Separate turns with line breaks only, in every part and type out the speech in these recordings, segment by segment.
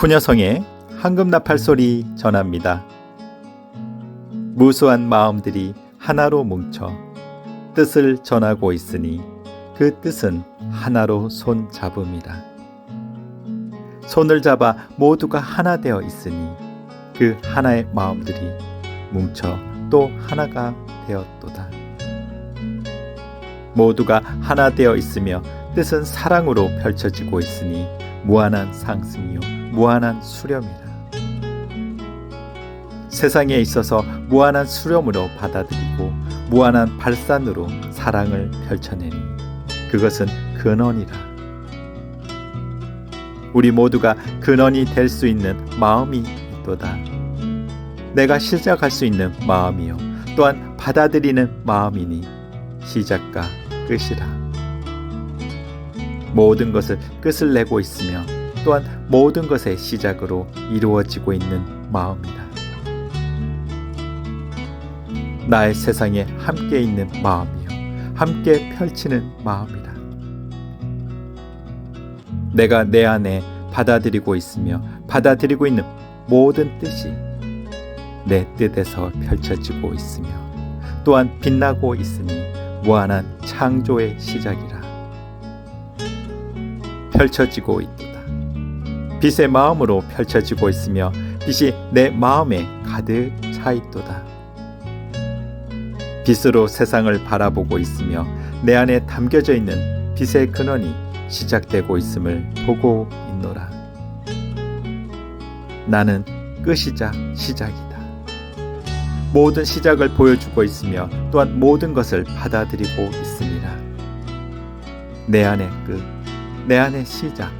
구녀성의 황금나팔 소리 전합니다. 무수한 마음들이 하나로 뭉쳐 뜻을 전하고 있으니 그 뜻은 하나로 손 잡음이라. 손을 잡아 모두가 하나 되어 있으니 그 하나의 마음들이 뭉쳐 또 하나가 되었도다. 모두가 하나 되어 있으며 뜻은 사랑으로 펼쳐지고 있으니 무한한 상승이요 무한한 수렴이라. 세상에 있어서 무한한 수렴으로 받아들이고 무한한 발산으로 사랑을 펼쳐내니 그것은 근원이라. 우리 모두가 근원이 될 수 있는 마음이 있도다. 내가 시작할 수 있는 마음이요 또한 받아들이는 마음이니 시작과 끝이라. 모든 것을 끝을 내고 있으며 또한 모든 것의 시작으로 이루어지고 있는 마음이다. 나의 세상에 함께 있는 마음이요. 함께 펼치는 마음이다. 내가 내 안에 받아들이고 있으며 받아들이고 있는 모든 뜻이 내 뜻에서 펼쳐지고 있으며 또한 빛나고 있으니 무한한 창조의 시작이라. 펼쳐지고 있도다. 빛의 마음으로 펼쳐지고 있으며 빛이 내 마음에 가득 차 있도다. 빛으로 세상을 바라보고 있으며 내 안에 담겨져 있는 빛의 근원이 시작되고 있음을 보고 있노라. 나는 끝이자 시작이다. 모든 시작을 보여주고 있으며 또한 모든 것을 받아들이고 있습니다. 내 안의 끝, 내 안의 시작,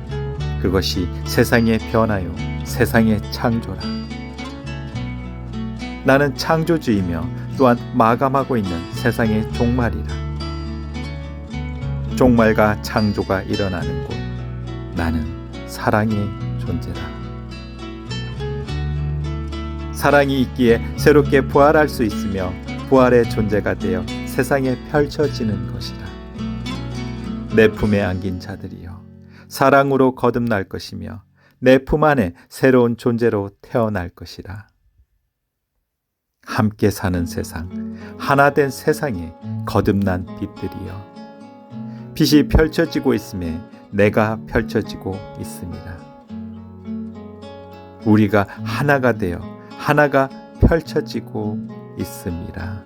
그것이 세상의 변화요, 세상의 창조라. 나는 창조주이며 또한 마감하고 있는 세상의 종말이라. 종말과 창조가 일어나는 곳, 나는 사랑의 존재라. 사랑이 있기에 새롭게 부활할 수 있으며 부활의 존재가 되어 세상에 펼쳐지는 것이라. 내 품에 안긴 자들이여 사랑으로 거듭날 것이며 내 품 안에 새로운 존재로 태어날 것이라. 함께 사는 세상, 하나 된 세상에 거듭난 빛들이여. 빛이 펼쳐지고 있음에 내가 펼쳐지고 있습니다. 우리가 하나가 되어 하나가 펼쳐지고 있습니다.